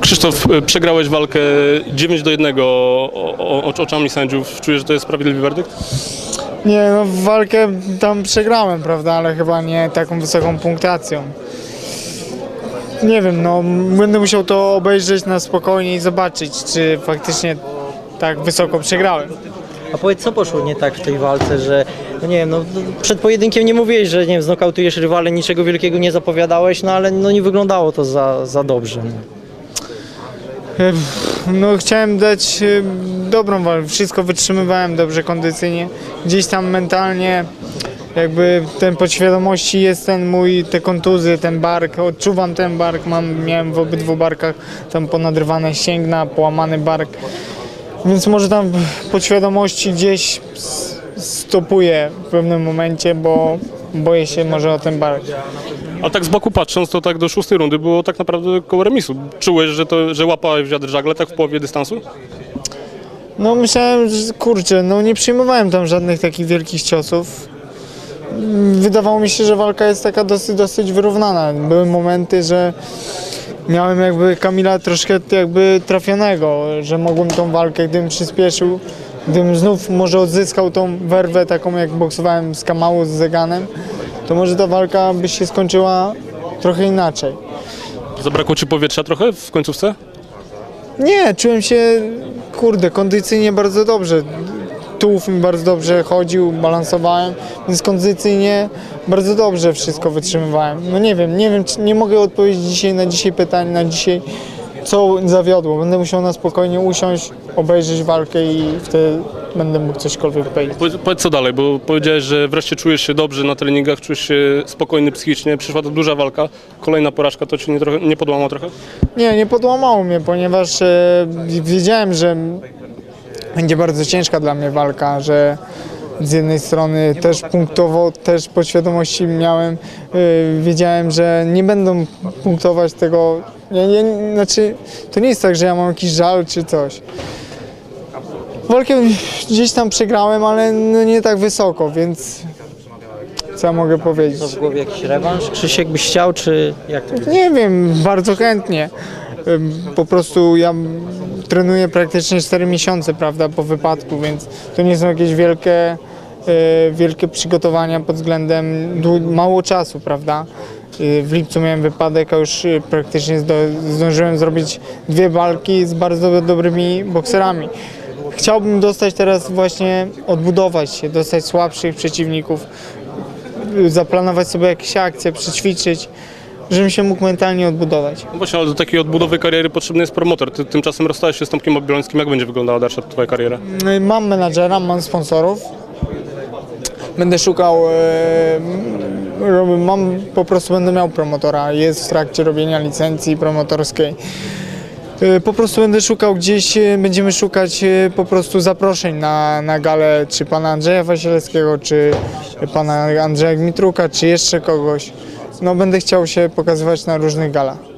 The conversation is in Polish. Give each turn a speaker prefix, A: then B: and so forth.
A: Krzysztof, y, przegrałeś walkę 9 do 1 o, o, o, oczami sędziów. Czujesz, że to jest sprawiedliwy werdykt?
B: Nie, no walkę tam przegrałem, prawda, ale chyba nie taką wysoką punktacją. Nie wiem, no będę musiał to obejrzeć na spokojnie i zobaczyć, czy faktycznie tak wysoko przegrałem.
C: A powiedz, co poszło nie tak w tej walce, że no nie wiem, no, przed pojedynkiem nie mówiłeś, że nie wiem, znokautujesz rywale, niczego wielkiego nie zapowiadałeś, no ale no nie wyglądało to za, za dobrze. No.
B: Chciałem dać e, dobrą walkę, wszystko wytrzymywałem dobrze kondycyjnie. Gdzieś tam mentalnie jakby ten podświadomości jest ten mój, te kontuzje, ten bark, odczuwam ten bark, mam, miałem w obydwu barkach tam ponadrywane ścięgna, połamany bark. Więc może tam podświadomości gdzieś stopuję w pewnym momencie, bo boję się może o ten bark.
A: A tak z boku patrząc, to tak do szóstej rundy było tak naprawdę koło remisu. Czułeś, że, to, że łapałeś wiatr żagle tak w połowie dystansu?
B: No myślałem, że kurczę, no nie przyjmowałem tam żadnych takich wielkich ciosów. Wydawało mi się, że walka jest taka dosyć, dosyć wyrównana. Były momenty, że miałem jakby Kamila troszkę jakby trafionego, że mogłem tą walkę, gdybym przyspieszył, gdybym znów może odzyskał tą werwę taką jak boksowałem z Kamału, z Zeganem, to może ta walka by się skończyła trochę inaczej.
A: Zabrakło ci powietrza trochę w końcówce?
B: Nie, czułem się, kurde, kondycyjnie bardzo dobrze. Tułów mi bardzo dobrze chodził, balansowałem, więc kondycyjnie bardzo dobrze wszystko wytrzymywałem. No nie wiem, nie wiem, nie mogę odpowiedzieć dzisiaj na dzisiaj pytań, na dzisiaj co zawiodło. Będę musiał na spokojnie usiąść, obejrzeć walkę i wtedy będę mógł cośkolwiek powiedzieć.
A: Powiedz, powiedz co dalej, bo powiedziałeś, że wreszcie czujesz się dobrze na treningach, czujesz się spokojny psychicznie, przyszła to duża walka, kolejna porażka, to ci nie, trochę, nie podłamał trochę?
B: Nie, nie podłamało mnie, ponieważ e, wiedziałem, że będzie bardzo ciężka dla mnie walka, że z jednej strony też punktowo, też podświadomości miałem, e, wiedziałem, że nie będą punktować tego, ja, ja, znaczy to nie jest tak, że ja mam jakiś żal czy coś. Walkę gdzieś tam przegrałem, ale no nie tak wysoko, więc co ja mogę powiedzieć?
C: W głowie jakiś rewanż? Krzysiek byś chciał, czy jak to
B: Nie wiem, bardzo chętnie. Ym, Po prostu ja m, trenuję praktycznie 4 miesiące, prawda, po wypadku, więc to nie są jakieś wielkie, y, wielkie przygotowania pod względem dłu- mało czasu, prawda. Y, W lipcu miałem wypadek, a już y, praktycznie zdo, zdążyłem zrobić dwie walki z bardzo dobrymi bokserami. Chciałbym dostać teraz właśnie, odbudować się, dostać słabszych przeciwników, zaplanować sobie jakieś akcje, przećwiczyć, żebym się mógł mentalnie odbudować.
A: No Właśnie, ale do takiej odbudowy kariery potrzebny jest promotor. Ty tymczasem rozstałeś się z Tomkiem Obilońskim. Jak będzie wyglądała dalsza twoja kariera?
B: Y, Mam menadżera, mam sponsorów. Będę szukał, e, mam po prostu będę miał promotora. Jest w trakcie robienia licencji promotorskiej. E, Po prostu będę szukał gdzieś, e, będziemy szukać e, po prostu zaproszeń na, na galę, czy pana Andrzeja Wasilewskiego, czy pana Andrzeja Gmitruka, czy jeszcze kogoś. No będę chciał się pokazywać na różnych galach.